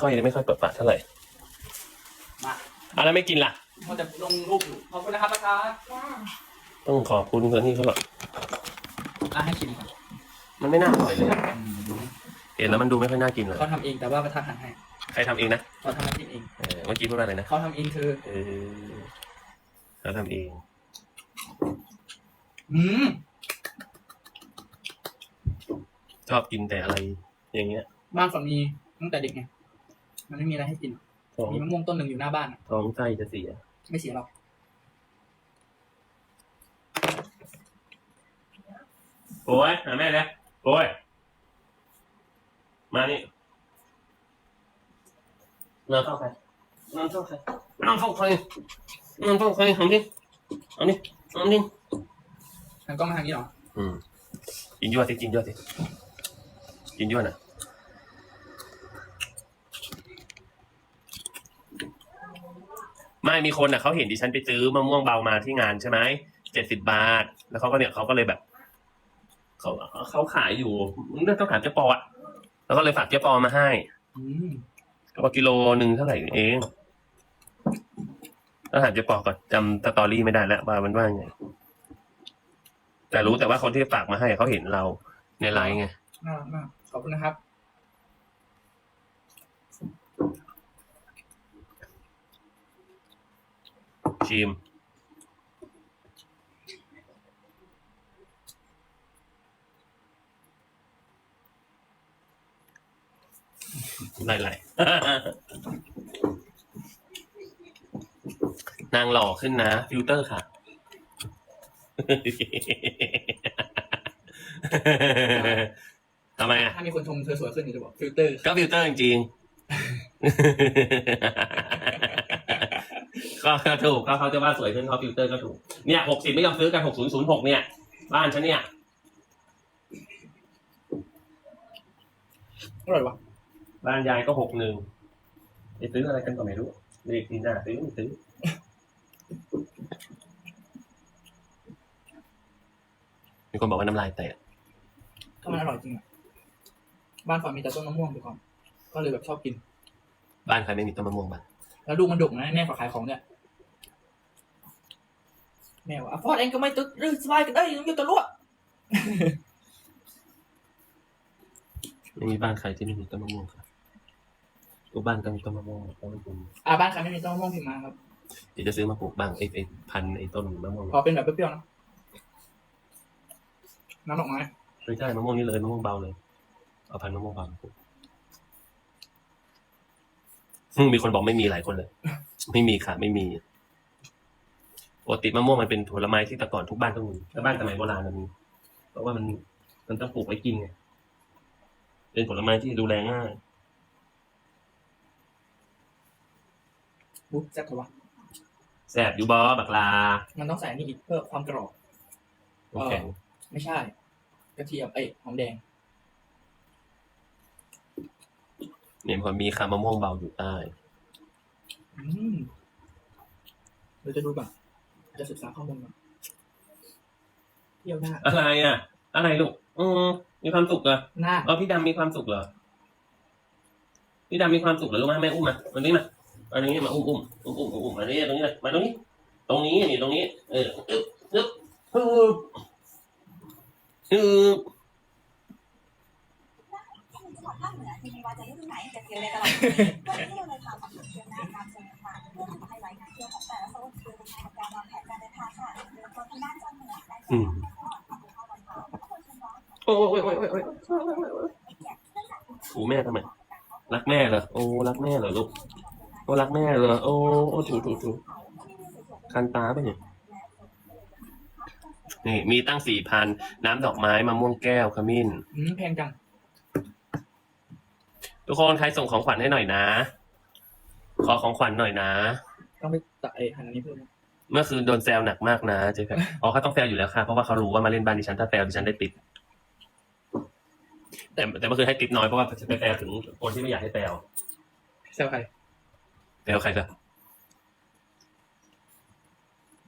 ค่อยไม่ค่อยเปิดปากเท่าไหร่มาอะแล้วไม่กินล่ะเราจะลงรูปอยู่ขอบคุณนะครับอาจารย์ต้องขอบคุณคนที่เขาแบบอะให้ชิมก่อนมันไม่น่าอร่อยเลยอะเห็นแล้วมันดูไม่ค่อยน่ากินเลยเขาทำเองแต่ว่าประธานหั่นให้ใครทำเองนะเขาทำน้ำจิ้มเองเออเมื่อกี้พูดว่าอะไรนะเขาทำเองคือเออเขาทำเองอืมชอบกินแต่อะไรอย่างเงี้ย บ้านฝนมีตั้งแต่เด็กไง มันไม่มีอะไรให้กินท้องมีมะม่วงต้นหนึ่งอยู่หน้าบ้านอะท้องไส้จะเสีย ไม่เสียหรอก โอ้ยหาแม่เลยโอ้ย มานี่นอนเข้าใครนอนเข้าใครนอนเข้าใครนอนเข้าใครทำดิเอาดิเอาดิมันก็มาทางนี้เหรออืมกินยั่วสิกินยั่วสิกินยั่วน่ะ ไม่มีคนอะเขาเห็นดิฉันไปซื้อมะม่วงเบามาที่งานใช่ไหมเจ็ดสิบบาท แล้วเขาก็เนี่ยเขาก็เลยแบบเขาเขาขายอยู่เรื่องต้องถามเจ๊ปออะแล้วก็เลยฝากเจ๊ปอมาให้อืมก็กิโลหนึ่งเท่าไหร่เองต้องถามเจ๊ปอก่อนจำสตอรี่ไม่ได้แล้วว่ามันว่าไงแต่รู้แต่ว่าคนที่ฝากมาให้เขาเห็นเราในไลน์ไงน่ารักมากขอบคุณนะครับ ชิมไล่ไล่นางหล่อขึ้นนะ ฟิลเตอร์ค่ะ ทำไมอะ ถ้ามีคนชมเธอสวยขึ้นอยู่จะบอกฟิลเตอร์ ก็ฟิลเตอร์จริงๆ ก็ก็ถูกก็เขาจะว่าสวยขึ้นเพราะฟิลเตอร์ก็ถูกเนี่ยหกสิบไม่ยอมซื้อกันหกศูนย์ศูนย์หกเนี่ย บ้านฉันเนี่ยอร่อยวะบ้านยายก็หกหนึ่งไปซื้ออะไรกันก็ไม่รู้เด็กดีหน้าซื้อไม่ซื้อมีคนบอกว่าน้ำลายแตกก็มันอร่อยจริงอะบ้านฝนมีแต่ต้นมะม่วงไปก่อน ก็เลยแบบชอบกิน บ้านใครไม่มีต้นมะม่วงบ้างแล้วดูมันดกนะแน่กว่าขายของเนี่ย แม่ว่าอะฟอดเองก็ไม่ตึกรื้อสบายกันได้ยังอยู่ตัวลวดไม่มีบ้านใครที่ไม่มีต้นมะม่วงครับทุกบ้านก็มีต้นมะม่วงต้นมะม่วงอ่าบ้านใครไม่มีต้นมะม่วงพิมพ์มาครับเดี๋ยวจะซื้อมาปลูกบ้างไอ้ไอ้พันธุ์ไอ้ต้นมะม่วงขอเป็นแบบเปรี้ยวๆนะน้ำดอกไม้ไม่ใช่มะม่วงนี่เลยมะม่วงเบาเลยเอาพันธุ์มะม่วงเบามาปลูกซึ่งมีคนบอกไม่มีหลายคนเลย ไม่มีค่ะ ไม่มี ปกติมะม่วงมันเป็นผลไม้ที่แต่ก่อนทุกบ้านต้องมีแต่บ้านสมัยโบราณมันมีเพราะว่ามันมันต้องปลูกไว้กินไงเป็นผลไม้ที่ดูแลง่ายบุ๊บแซ่บเลยวะแสบอยู่บอบักลามันต้องใส่อันนี่อีกเพื่อความกรอบน้ำแข็งไม่ใช่ กระเทียมเอ้ยหอมแดง เนี่ยพอมีคามะม่วงเบาอยู่ใต้ อืมเราจะดูแบบ จะศึกษาข้อมูลก่อนเที่ยวหน้าอะไรอะ อะไรลูกอืมมีความสุขเหรอหน้าเออพี่ดำมีความสุขเหรอพี่ดำมีความสุขเหรอลูกมาแม่อุ้มมามานี่มามาตรงนี้มาอุ้มอุ้มอุ้มอุ้มอุ้มมานี่ตรงนี้เลยมาตรงนี้ ตรงนี้นี่ตรงนี้ เอออึ๊บอึ๊บอึ๊บอึ๊บ อืมโอ้ยโอ้ยโอ้ยโอ้ยโอ้ยถูแม่ทำไม รักแม่เหรอ โอ้ รักแม่เหรอลูก โอ้ รักแม่เหรอ โอ้ โอ้ถูถูถูคันตาไปเนี่ยนี่ มีตั้งสี่พัน น้ำดอกไม้มะม่วงแก้วขมิ้น อืมแพงจัง ทุกคนใครส่งของขวัญให้หน่อยนะ ขอของขวัญหน่อยนะ ต้องไปตัดไอ้หันอันนี้เพิ่มนะ เมื่อคืนโดนแซวหนักมากนะเจ๊แพรอ๋อเขาต้องแซวอยู่แล้วค่ะ เพราะว่าเขารู้ว่ามาเล่นบ้านดิฉันถ้าแซวดิฉันได้ติด แต่แต่เมื่อคืนให้ติดน้อยเพราะว่าจะไปแซวถึงคนที่ไม่อยากให้แซวแซวใครแซวใครล่ะ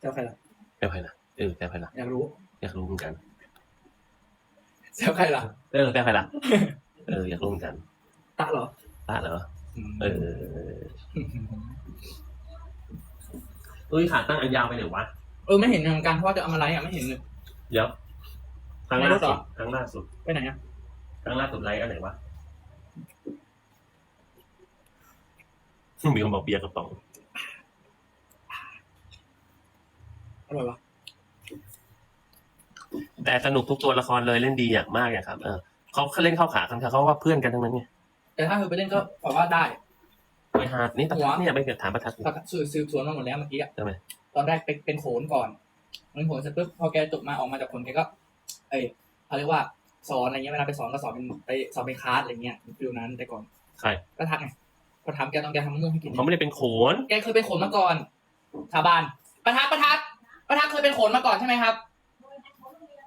แซวใครล่ะแซวใครล่ะเออแซวใครล่ะอยากรู้ อยากรู้เหมือนกันแซวใครล่ะเออแซวใครล่ะเอออยากรู้เหมือนกันตะเหรอตาเหรอเออ เอ้ยขาตั้งอันยาวไปไหนวะเออไม่เห็นเหมือนกันเพราะว่าจะเอามาไลฟ์อะไม่เห็นเลย เดี๋ยวครั้งไม่ล่ารู้เหรสุอดครั้งล่าสุดไปไหนอะครั้งล่าสุดไลฟ์อันไหนวะมีคนบอกเบียร์กระป๋องอร่อยวะแต่สนุกทุกตัวละครเลยเล่นดีอย่างมากอย่างครับ เออเขาเขาเล่นเข้าขากันเขาว่าเพื่อนกันทั้งนั้นไงแต่ถ้าเธอไปเล่นก็บอกว่าได้ไป หาดนี่ประทัดเนี่ยไปเกิดถามประทัดสืบสืบสวนมาหมดแล้วเมื่อกี้อะทำไม ตอนแรกเป็นเป็นโขนก่อนเป็นโขนเสร็จปุ๊บพอแกจบมาออกมาจากโขนแกก็ เอ้ยเขาเรียกว่าสอนอะไรเงี้ยเวลาไปสอนก็สอนเป็นไปสอนเป็นคลาสอะไรเงี้ยฟิลนั้นแต่ก่อนใครก็ทักไงก็ทำแกต้องแกทำมะม่วงให้กิน เขาไม่ได้เป็นโขนแกเคยเป็นโขนมาก่อนชาวบ้าน ประทัดประทัดประทัดเคยเป็นโขนมาก่อนใช่ไหมครับ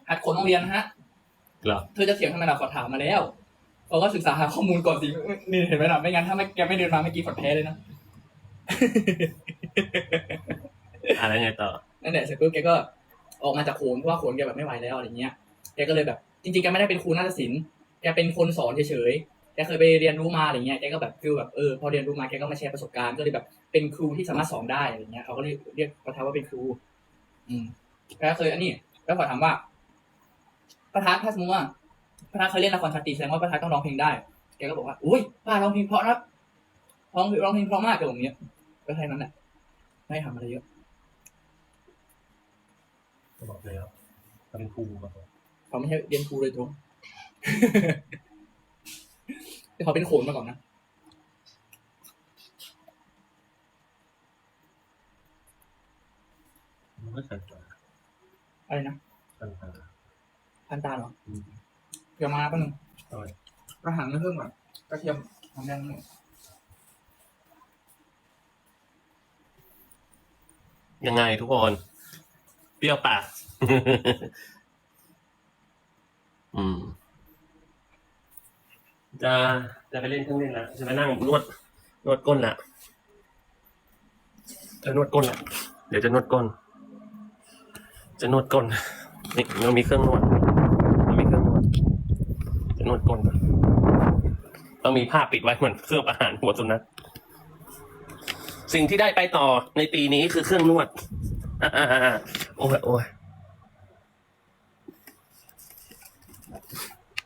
หัดโขนโรงเรียนนะฮะเหรอ เธอจะเถียงทำไมล่ะขอถามมาแล้ว เขาก็ศึกษาหาข้อมูลก่อนสินี่เห็นไหมล่ะไม่งั้นถ้าไม่แกไม่เดินมาเมื่อกี้ฝดแพ้เลยนะอะไรไงต่อนั่นแหละเสร็จปุ๊บแกก็ออกมาจากโขนเพราะว่าโขนแกแบบไม่ไหวแล้วอะไรเงี้ยแกก็เลยแบบ จริงๆแกไม่ได้เป็นครูนาฏศิลป์แกเป็นคนสอนเฉยๆแกเคยไปเรียนรู้มาอะไรเงี้ยแกก็แบบฟิลแบบเออพอเรียนรู้มาแกก็มาแชร์ประสบการณ์ก็เลยแบบเป็นครูที่สามารถสอนได้อะไรเงี้ยเขาก็เลยเรียกประธานว่าเป็นครู อืมแกก็เคยอันนี้แล้วขอถามว่าประธานถ้าสมมติว่า ประธานเคยเล่นละครชาตรีแสดงว่าประธานต้องร้องเพลงได้ แกก็บอกว่า อุ้ยป้าร้องเพลงเพราะนะร้องร้องเพลงเพราะมากแกบอกอย่างเงี้ย ก็แค่นั้นแหละ ไม่ทำอะไรเยอะบอกแล้วเขาเป็นครูมาก่อนเขาไม่ใช่เรียนครูโดยตรงแต่เขาเป็นโขนมาก่อนนะไม่คันตาอะไรนะคันตาพันตาเหรออืม เดี๋ยวมาแป๊บนึงทำไมอาหารไม่เพิ่มก่อนกระเทียมหอมแดงหนึ่งยังไงทุกคน เปรี้ยวปาก อืม จะจะไปเล่นเครื่องเล่นละจะไปนั่งนวดนวดก้นละจะนวดก้นละเดี๋ยวจะนวดก้น จะนวดก้นนี่เรามีเครื่องนวดเรามีเครื่องนวด จะ นก้นก่อนต้องมีผ้าปิดไว้เหมือนเครื่องอาหารหัวสุนัขสิ่งที่ได้ไปต่อในปีนี้คือเครื่องนวดโอ้ยโอ้ย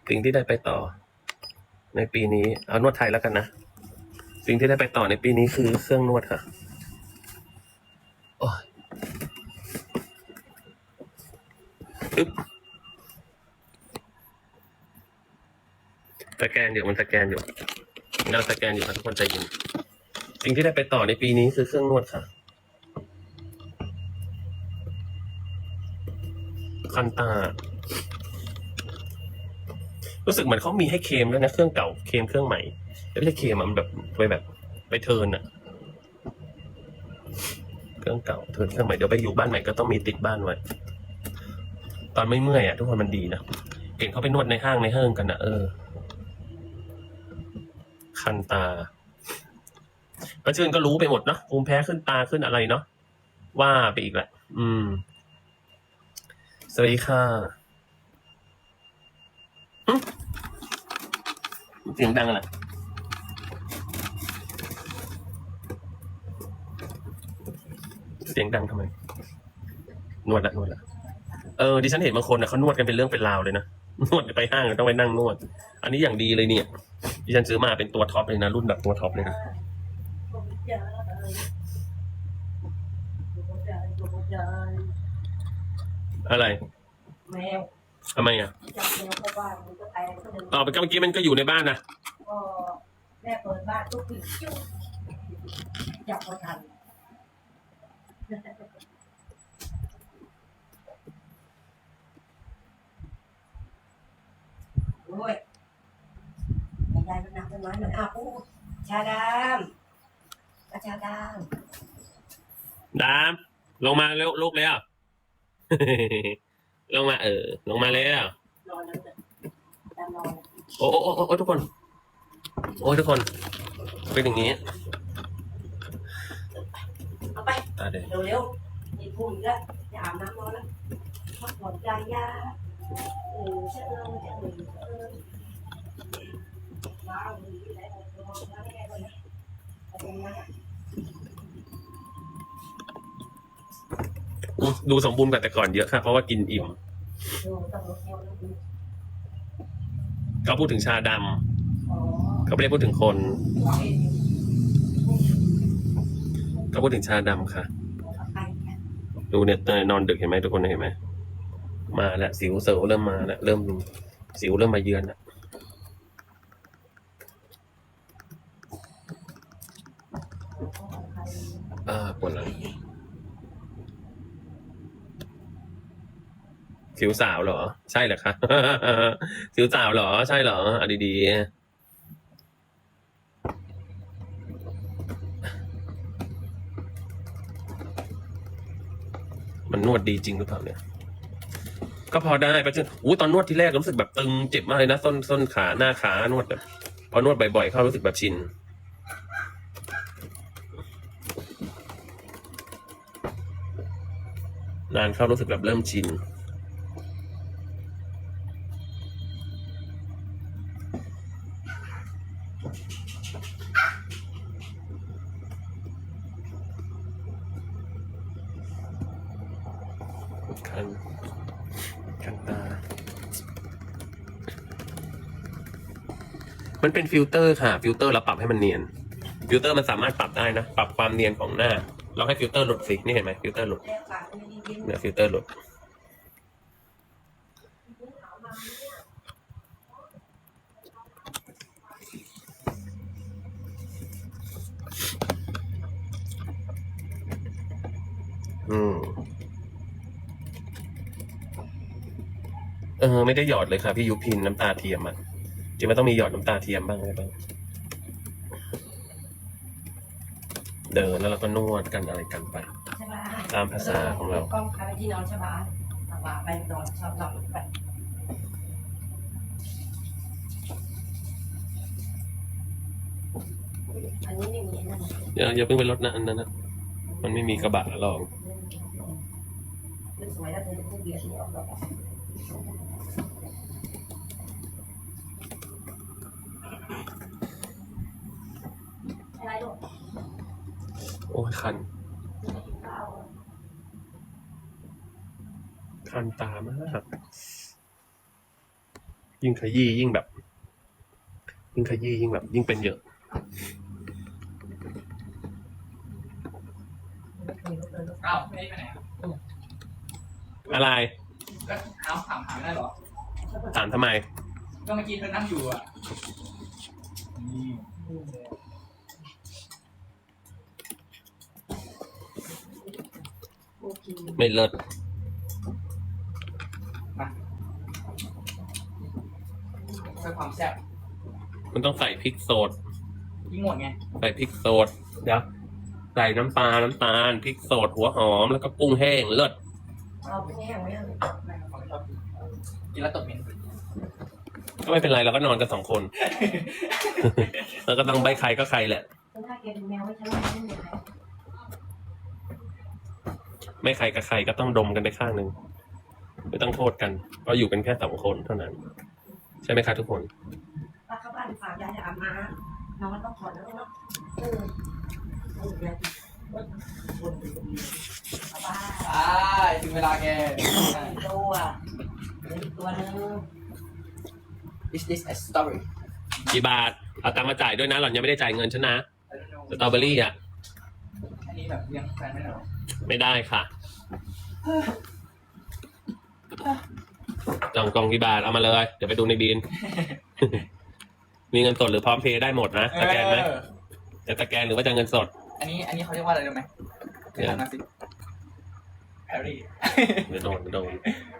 สิ่งที่ได้ไปต่อ ในปีนี้เอานวดไทยแล้วกันนะสิ่งที่ได้ไปต่อในปีนี้คือเครื่องนวดค่ะโอ้ยอึ๊บ สแกนอยู่มันสแกนอยู่เราสแกนอยู่ค่ะทุกคนใจเย็นสิ่งที่ได้ไปต่อในปีนี้คือเครื่องนวดค่ะคันตา รู้สึกเหมือนเขามีให้เคลมด้วนะ เครื่องเก่าเคมเครื่องใหม่แต่ไม่ใช่เคมมันแบบไปแบบ ไปเทิร์นอะเครื่องเก่าเทิร์นเครื่องใหม่เดี๋ยวไปอยู่บ้านใหม่ก็ต้องมีติดบ้านไว้ ตอนไม่เมื่อยอะทุกคนมันดีนะเห็นเขาไปนวดในห้างในเฮิงกันนะเออ คันตาก็ชื่นก็รู้ไปหมดเนาะภูมิแพ้ขึ้นตาขึ้นอะไรเนาะว่าไปอีกแหละ อืม สวัสดีค่ะเสียงดังอะไรเสียงดังทำไม นวดละนวดละเออดิฉันเห็นบางคนนะเขานวดกันเป็นเรื่องเป็นราวเลยนะนวดไปห้างต้องไปนั่งนวด อันนี้อย่างดีเลยเนี่ย ดิฉันซื้อมาเป็นตัวท็อปเลยนะ รุ่นแบบตัวท็อปเลยนะอะไรแมวทำไมอะจับแมวเข้าบ้านมันก็แตกก็เดินอ๋อเมื่อกี้มันก็อยู่ในบ้านนะก็แม่เปิดบ้านก็ปิดจุ๊บจับพอทันโอ้ยยายมันนับต้น ไม้มันอ้าวอู้ชาดามอาชาดามดามลงมาเร็วลูกเลยอะลงมาเออ ลงมาเลยอะรอแล้วเลยตามรอเลยโอ้โอ้โอ้โอ้ทุกคน โอ้ยทุกคน เป็นอย่างนี้เอาไปตาเด็เร็วๆอีกพุ่มอีกแล้วจะอาบน้ำนอนแล้วพักผ่อนใจยาเออเชื่อเออเชื่อเออเออว้าวมีที่ไหนบอกจะมองแล้วไม่ได้เลยนะ มาก อุ๊ย ดูสมบูรณ์กว่าแต่ก่อนเยอะค่ะ เพราะว่ากินอิ่มเขาพูดถึงชาดำเขาไม่ได้พูดถึงคนเขาพูดถึงชาดำค่ะไปเนยดูเนี่ยนอนดึกเห็นไหมทุกคนเห็นไหมมาแล้วสิวเสวเริ่มมาแล้วเริ่มสิวเริ่มมาเยือนแล้ว อ่าปวดหลังสิวสาวเหรอ ใช่เหรอคะสิวสาวเหรอ ใช่เหรออะดีๆ มันนวดดีจริงหรือเปล่าเนี่ย ก็พอได้ไปจนอู้ตอนนวดที่แรกรู้สึกแบบตึงเจ็บมากเลยนะส้นส้นขาหน้าขานวดแบบพอนวดบ่อยๆเข้ารู้สึกแบบชิน นานเข้ารู้สึกแบบเริ่มชินคันคันตา มันเป็นฟิลเตอร์ค่ะ ฟิลเตอร์เราปรับให้มันเนียน ฟิลเตอร์มันสามารถปรับได้นะ ปรับความเนียนของหน้า เราให้ฟิลเตอร์หลุดสิ นี่เห็นไหมฟิลเตอร์หลุดเนี่ยฟิลเตอร์หลุด อืม เออ ไม่ได้หยอดเลยค่ะ พี่ยุพินน้ำตาเทียมอะจริงมันต้องมีหยอดน้ำตาเทียมบ้างอะไรบ้าง เดินแล้วเราก็นวดกันอะไรกันไปใช่ปะตามภาษาของเรา กล้องใครที่นอนใช่ปะเอาปากไปนอนชอบหลับไปอันนี้ไม่มีนั่นอย่าอย่าเพิ่งไปลดนะอันนั้นนะมันไม่มีกระบะรอง มันสวยแล้วเธอจะพูดเบียดไม่ออกหรอก อะไรลูก โอ้ยคันข้าวคันตามาก ยิ่งขยี้ยิ่งแบบ ยิ่งขยี้ยิ่งแบบ ยิ่งเป็นเยอะอ้าวไม่ได้ไปไหนครับอะไรก็ถามถามหาไม่ได้เหรอ ถามทำไม ก็เมื่อกี้เธอนั่งอยู่อะ ไม่เลิศเพื่อความแซ่บมันต้องใส่พริกสดยิ่งหมดไง ใส่พริกสดเดี๋ยวใส่น้ำปลา น้ำตาล พริกสด หัวหอม แล้วก็กุ้งแห้ง เลิศเอาไปแห้งไว้เลยไม่ครับผมชอบกินกินแล้วตบเหม็นก็ไม่เป็นไรเราก็นอนกันสองคน แล้วก็ต้องใบใครก็ใครแหละถ้าแกเป็นแมวไม่ใช่ไม่เป็นไร ไม่ใครกับใครก็ต้องดมกันไปข้างหนึ่งไม่ต้องโทษกันเพราะอยู่กันแค่สองคนเท่านั้น ใช่ไหมคะทุกคนป้าเข้าบ้านฝากยายจะอาบน้ำน้องมันต้องถอดแล้วเนาะเออเอาอีกแล้วเอาบ้าใช่ถึงเวลาแกตัวอีกตัวนึง Is this a story กี่บาท เอาตังค์มาจ่ายด้วยนะ หล่อนยังไม่ได้จ่ายเงินฉันนะ I don't know สตรอเบอรี่อะอันนี้แบบเลี้ยงแฟนไม่ได้หรอ ไม่ได้ค่ะจองกองกี่บาทเอามาเลย เดี๋ยวไปดูในบิน มีเงินสดหรือพร้อมเพย์ได้หมดนะสแกนไหมเออจะสแกนหรือว่าจะเงินสด อันนี้ อันนี้เขาเรียกว่าอะไรรู้ไหมเดี๋ยวนะสิแพรรี่ เดี๋ยวโดนเดี๋ยวโดน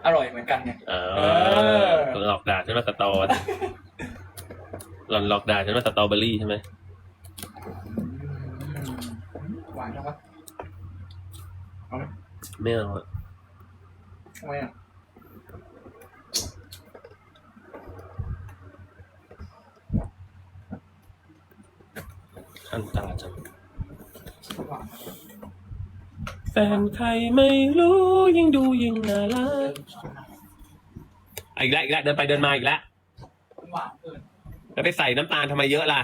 อร่อยเหมือนกันเนี่ยอ่าเออหลอกด่าฉันว่าสตอหล่อนหลอกด่าฉันว่าสตรอเบอรี่ใช่ไหม หวานจังวะ ไม่เอาอะทำไมอะขั้นตาจังหวานแฟนใครไม่รู้ยิ่งดูยิ่งน่ารักอีกแล้วอีกแล้วเดินไปเดินมาอีกแล้วหวานเกินแล้วไปใส่น้ำตาลทำไมเยอะล่ะ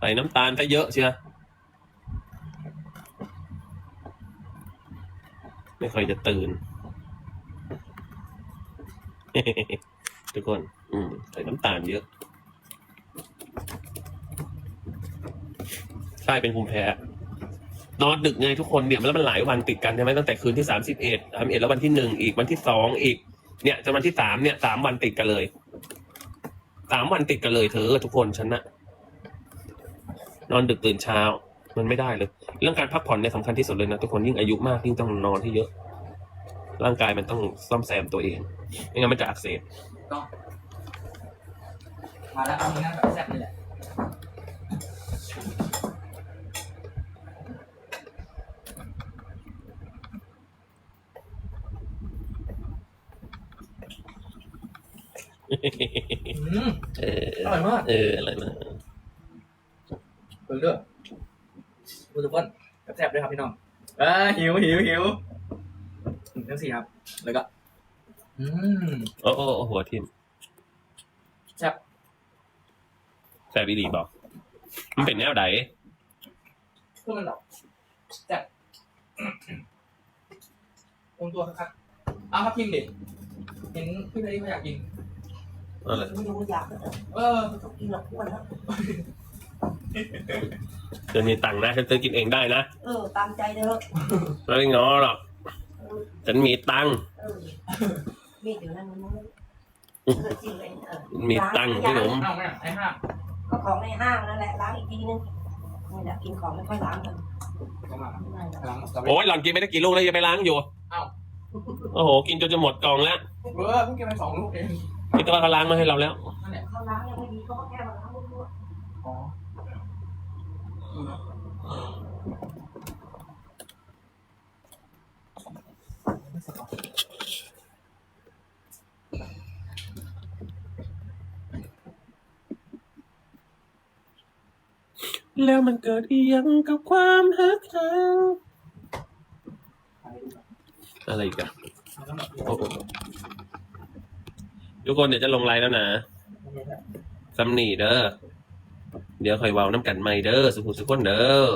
ใส่น้ำตาลซะเยอะเชียวไม่ค่อยจะตื่น ทุกคน อืมใส่น้ำตาลเยอะใช่เป็นภูมิแพ้นอนดึกไงทุกคนเนี่ยแล้วมันหลายวันติดกันใช่ไหมตั้งแต่คืนที่สามสิบเอ็ดสามเอ็ดแล้ววันที่หนึ่งอีกวันที่สองอีก เนี่ยจนวันที่สามเนี่ยสามวันติดกันเลยสามวันติดกันเลยเธอทุกคนฉันนะ นอนดึกตื่นเช้า มันไม่ได้เลย เรื่องการพักผ่อนเนี่ยสำคัญที่สุดเลยนะทุกคนยิ่งอายุมากยิ่งต้องนอนให้เยอะ ร่างกายมันต้องซ่อมแซมตัวเองไม่งั้นมันจะอักเสบต้องมาแล้วเอามือนั่งแบบแซ่บนี่แหละอืมเอออร่อยมาก เอออะไรนะ เปิดเด้อดูทุกคนแซ่บๆด้วยครับพี่น้องอ่าหิวหิวหิวอืมทั้งสี่ครับ แล้วก็ อืมโอ้โอ้โอ้หัวทิ่มแซ่บแซบอีดีบอก มันเป็นแนวไหนเพื่อมันแบบแซ่บลงตัวครับเอาครับพิมพ์ดิเห็นพี่เลยเขาอยากกินอะไรไม่รู้อยากก็เออต้องกินหรอกอ้วนแล้ว เดี๋ยวมีตังค์นะฉันซื้อกินเองได้นะเออตามใจเถอะไม่ง้อหรอกฉันมีตังค์เออมีดอยู่นั่นมันนู้นเออจริงเลยเออมีตังค์พี่หนุ่มเอาไหมไอ้ห้าก็ของในห้างนั่นแหละล้างอีกทีนึงนี่แหละกินของไม่ค่อยล้างกันเอามาไม่ได้หรอกหลังกลับไปโอ้ยหล่อนกินไม่ได้กี่ลูกแล้วยังไปล้างอยู่เอ้าโอ้โหกินจนจะหมดกล่องแล้วเออเพิ่งกินไปสองลูกเองนี่ก็ว่าเขาล้างมาให้เราแล้วนั่นแหละเขาล้างยังไม่ดีเขาก็แค่มาล้างลูก อ๋อ แล้วมันเกิดอีหยังกับความฮักเราอะไรอีกอะโอ้โหทุกคนเดี๋ยวจะลงไลน์แล้วนะสำนีเด้อ เดี๋ยวคอยเว้าน้ำกันใหม่เด้อสุขุมสุขคนเด้อ